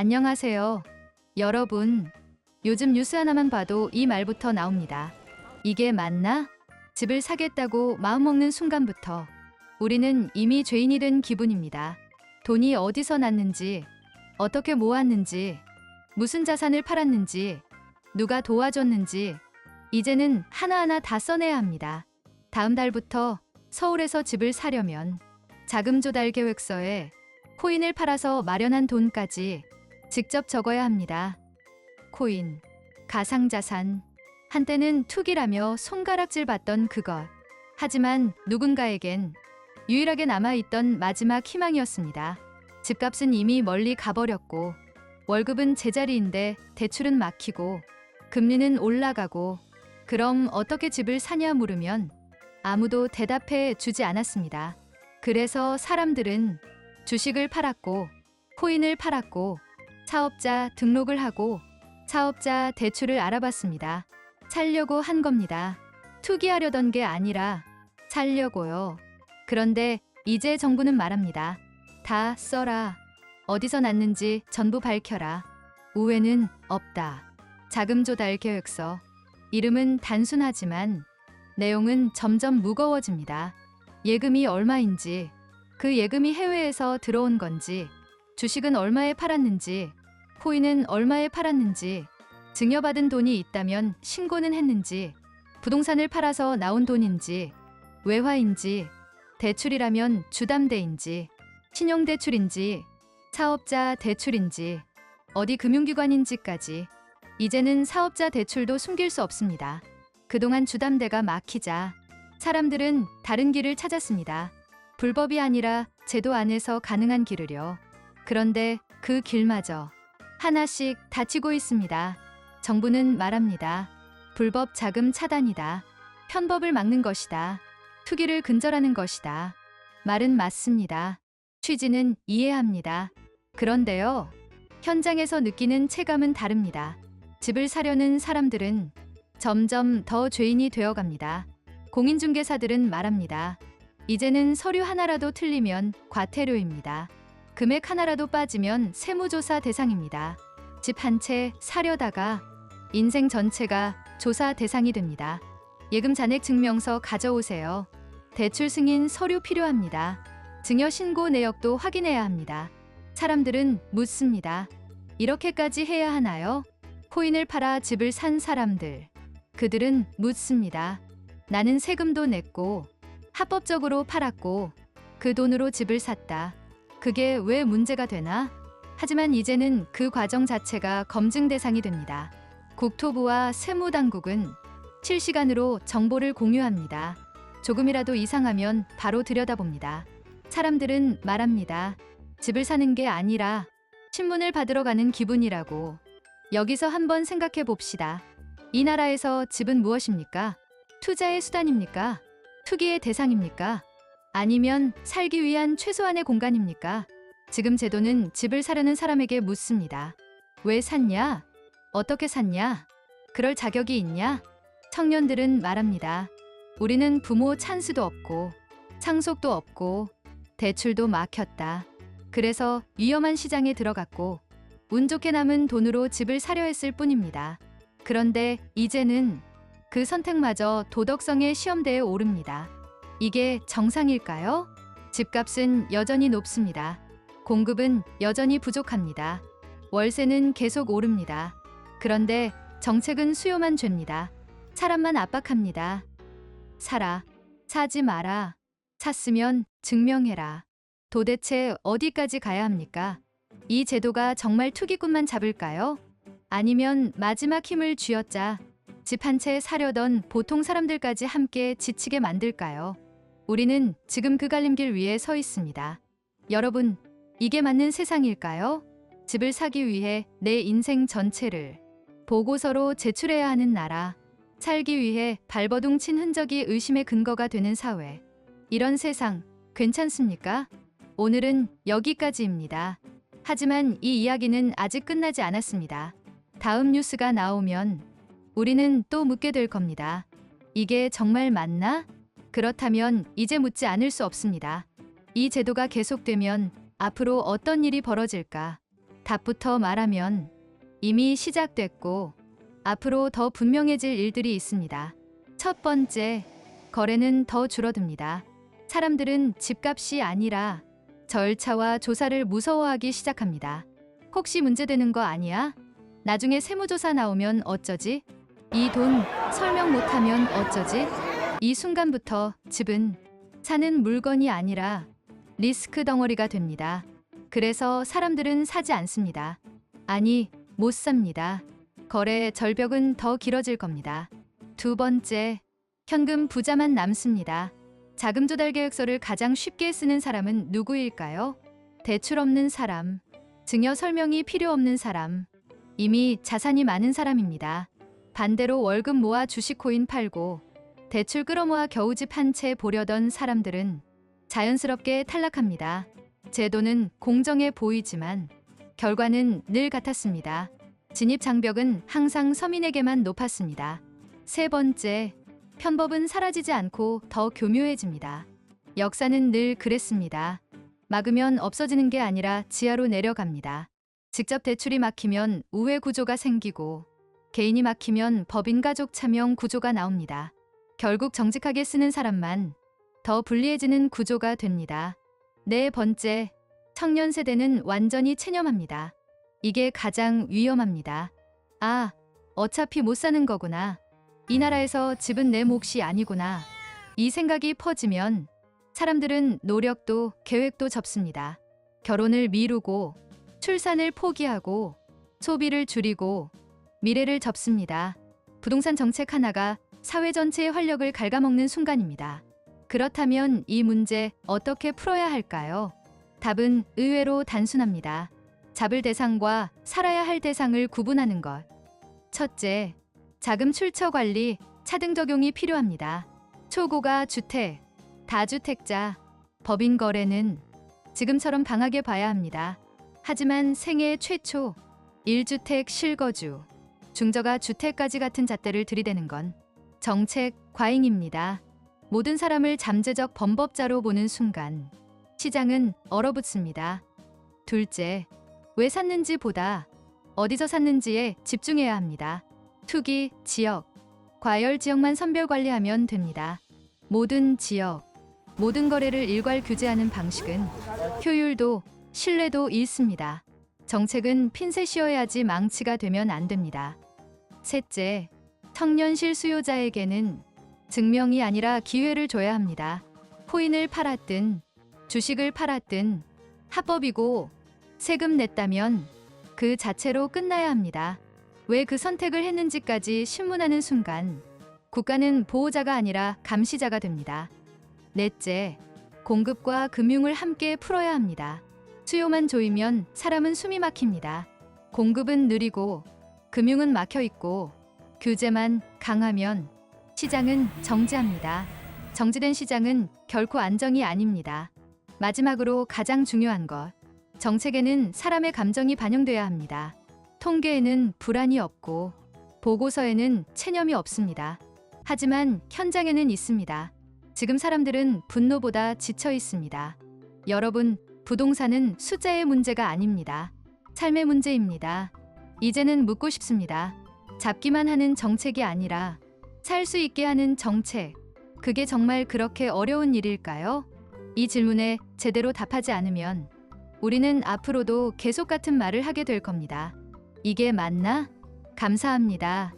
안녕하세요. 여러분, 요즘 뉴스 하나만 봐도 이 말부터 나옵니다. 이게 맞나? 집을 사겠다고 마음먹는 순간부터 우리는 이미 죄인이 된 기분입니다. 돈이 어디서 났는지, 어떻게 모았는지, 무슨 자산을 팔았는지, 누가 도와줬는지, 이제는 하나하나 다 써내야 합니다. 다음 달부터 서울에서 집을 사려면 자금 조달 계획서에 코인을 팔아서 마련한 돈까지 직접 적어야 합니다. 코인, 가상자산, 한때는 투기라며 손가락질 받던 그것. 하지만 누군가에겐 유일하게 남아있던 마지막 희망이었습니다. 집값은 이미 멀리 가버렸고, 월급은 제자리인데 대출은 막히고, 금리는 올라가고, 그럼 어떻게 집을 사냐 물으면 아무도 대답해 주지 않았습니다. 그래서 사람들은 주식을 팔았고, 코인을 팔았고, 사업자 등록을 하고, 사업자 대출을 알아봤습니다. 살려고 한 겁니다. 투기하려던 게 아니라 살려고요. 그런데 이제 정부는 말합니다. 다 써라. 어디서 났는지 전부 밝혀라. 우회는 없다. 자금 조달 계획서. 이름은 단순하지만 내용은 점점 무거워집니다. 예금이 얼마인지, 그 예금이 해외에서 들어온 건지, 주식은 얼마에 팔았는지, 코인은 얼마에 팔았는지, 증여받은 돈이 있다면 신고는 했는지, 부동산을 팔아서 나온 돈인지, 외화인지, 대출이라면 주담대인지, 신용대출인지, 사업자 대출인지, 어디 금융기관인지까지, 이제는 사업자 대출도 숨길 수 없습니다. 그동안 주담대가 막히자 사람들은 다른 길을 찾았습니다. 불법이 아니라 제도 안에서 가능한 길을요. 그런데 그 길마저 하나씩 닫히고 있습니다. 정부는 말합니다. 불법 자금 차단이다. 편법을 막는 것이다. 투기를 근절하는 것이다. 말은 맞습니다. 취지는 이해합니다. 그런데요. 현장에서 느끼는 체감은 다릅니다. 집을 사려는 사람들은 점점 더 죄인이 되어갑니다. 공인중개사들은 말합니다. 이제는 서류 하나라도 틀리면 과태료입니다. 금액 하나라도 빠지면 세무조사 대상입니다. 집 한 채 사려다가 인생 전체가 조사 대상이 됩니다. 예금 잔액 증명서 가져오세요. 대출 승인 서류 필요합니다. 증여 신고 내역도 확인해야 합니다. 사람들은 묻습니다. 이렇게까지 해야 하나요? 코인을 팔아 집을 산 사람들. 그들은 묻습니다. 나는 세금도 냈고 합법적으로 팔았고 그 돈으로 집을 샀다. 그게 왜 문제가 되나? 하지만 이제는 그 과정 자체가 검증 대상이 됩니다. 국토부와 세무당국은 실시간으로 정보를 공유합니다. 조금이라도 이상하면 바로 들여다봅니다. 사람들은 말합니다. 집을 사는 게 아니라 신문을 받으러 가는 기분이라고. 여기서 한번 생각해 봅시다. 이 나라에서 집은 무엇입니까? 투자의 수단입니까? 투기의 대상입니까? 아니면 살기 위한 최소한의 공간입니까? 지금 제도는 집을 사려는 사람에게 묻습니다. 왜 샀냐? 어떻게 샀냐? 그럴 자격이 있냐? 청년들은 말합니다. 우리는 부모 찬스도 없고, 상속도 없고, 대출도 막혔다. 그래서 위험한 시장에 들어갔고, 운 좋게 남은 돈으로 집을 사려 했을 뿐입니다. 그런데 이제는 그 선택마저 도덕성의 시험대에 오릅니다. 이게 정상일까요? 집값은 여전히 높습니다. 공급은 여전히 부족합니다. 월세는 계속 오릅니다. 그런데 정책은 수요만 죄입니다. 사람만 압박합니다. 사라, 사지 마라. 샀으면 증명해라. 도대체 어디까지 가야 합니까? 이 제도가 정말 투기꾼만 잡을까요? 아니면 마지막 힘을 쥐어짜 집한 채 사려던 보통 사람들까지 함께 지치게 만들까요? 우리는 지금 그 갈림길 위에 서 있습니다. 여러분, 이게 맞는 세상일까요? 집을 사기 위해 내 인생 전체를 보고서로 제출해야 하는 나라, 살기 위해 발버둥 친 흔적이 의심의 근거가 되는 사회. 이런 세상, 괜찮습니까? 오늘은 여기까지입니다. 하지만 이 이야기는 아직 끝나지 않았습니다. 다음 뉴스가 나오면 우리는 또 묻게 될 겁니다. 이게 정말 맞나? 그렇다면 이제 묻지 않을 수 없습니다. 이 제도가 계속되면 앞으로 어떤 일이 벌어질까? 답부터 말하면 이미 시작됐고 앞으로 더 분명해질 일들이 있습니다. 첫 번째, 거래는 더 줄어듭니다. 사람들은 집값이 아니라 절차와 조사를 무서워하기 시작합니다. 혹시 문제되는 거 아니야? 나중에 세무조사 나오면 어쩌지? 이 돈 설명 못하면 어쩌지? 이 순간부터 집은 사는 물건이 아니라 리스크 덩어리가 됩니다. 그래서 사람들은 사지 않습니다. 아니, 못 삽니다. 거래 절벽은 더 길어질 겁니다. 두 번째, 현금 부자만 남습니다. 자금 조달 계획서를 가장 쉽게 쓰는 사람은 누구일까요? 대출 없는 사람, 증여 설명이 필요 없는 사람, 이미 자산이 많은 사람입니다. 반대로 월급 모아 주식 코인 팔고 대출 끌어모아 겨우 집 한 채 보려던 사람들은 자연스럽게 탈락합니다. 제도는 공정해 보이지만 결과는 늘 같았습니다. 진입 장벽은 항상 서민에게만 높았습니다. 세 번째, 편법은 사라지지 않고 더 교묘해집니다. 역사는 늘 그랬습니다. 막으면 없어지는 게 아니라 지하로 내려갑니다. 직접 대출이 막히면 우회 구조가 생기고 개인이 막히면 법인 가족 차명 구조가 나옵니다. 결국 정직하게 쓰는 사람만 더 불리해지는 구조가 됩니다. 네 번째, 청년 세대는 완전히 체념합니다. 이게 가장 위험합니다. 아, 어차피 못 사는 거구나. 이 나라에서 집은 내 몫이 아니구나. 이 생각이 퍼지면 사람들은 노력도 계획도 접습니다. 결혼을 미루고 출산을 포기하고 소비를 줄이고 미래를 접습니다. 부동산 정책 하나가 사회 전체의 활력을 갉아먹는 순간입니다. 그렇다면 이 문제 어떻게 풀어야 할까요? 답은 의외로 단순합니다. 잡을 대상과 살아야 할 대상을 구분하는 것. 첫째, 자금 출처 관리, 차등 적용이 필요합니다. 초고가 주택, 다주택자, 법인 거래는 지금처럼 방하게 봐야 합니다. 하지만 생애 최초 1주택 실거주, 중저가 주택까지 같은 잣대를 들이대는 건 정책 과잉입니다. 모든 사람을 잠재적 범법자로 보는 순간 시장은 얼어붙습니다. 둘째, 왜 샀는지 보다 어디서 샀는지에 집중해야 합니다. 투기, 지역, 과열 지역만 선별 관리하면 됩니다. 모든 지역, 모든 거래를 일괄 규제하는 방식은 효율도 신뢰도 잃습니다. 정책은 핀셋 씌워야지 망치가 되면 안 됩니다. 셋째, 청년 실 수요자에게는 증명이 아니라 기회를 줘야 합니다. 코인을 팔았든 주식을 팔았든 합법이고 세금 냈다면 그 자체로 끝나야 합니다. 왜 그 선택을 했는지까지 신문하는 순간 국가는 보호자가 아니라 감시자가 됩니다. 넷째, 공급과 금융을 함께 풀어야 합니다. 수요만 조이면 사람은 숨이 막힙니다. 공급은 느리고 금융은 막혀 있고 규제만 강하면 시장은 정지합니다. 정지된 시장은 결코 안정이 아닙니다. 마지막으로 가장 중요한 것. 정책에는 사람의 감정이 반영돼야 합니다. 통계에는 불안이 없고 보고서에는 체념이 없습니다. 하지만 현장에는 있습니다. 지금 사람들은 분노보다 지쳐 있습니다. 여러분, 부동산은 숫자의 문제가 아닙니다. 삶의 문제입니다. 이제는 묻고 싶습니다. 잡기만 하는 정책이 아니라 살 수 있게 하는 정책. 그게 정말 그렇게 어려운 일일까요? 이 질문에 제대로 답하지 않으면 우리는 앞으로도 계속 같은 말을 하게 될 겁니다. 이게 맞나? 감사합니다.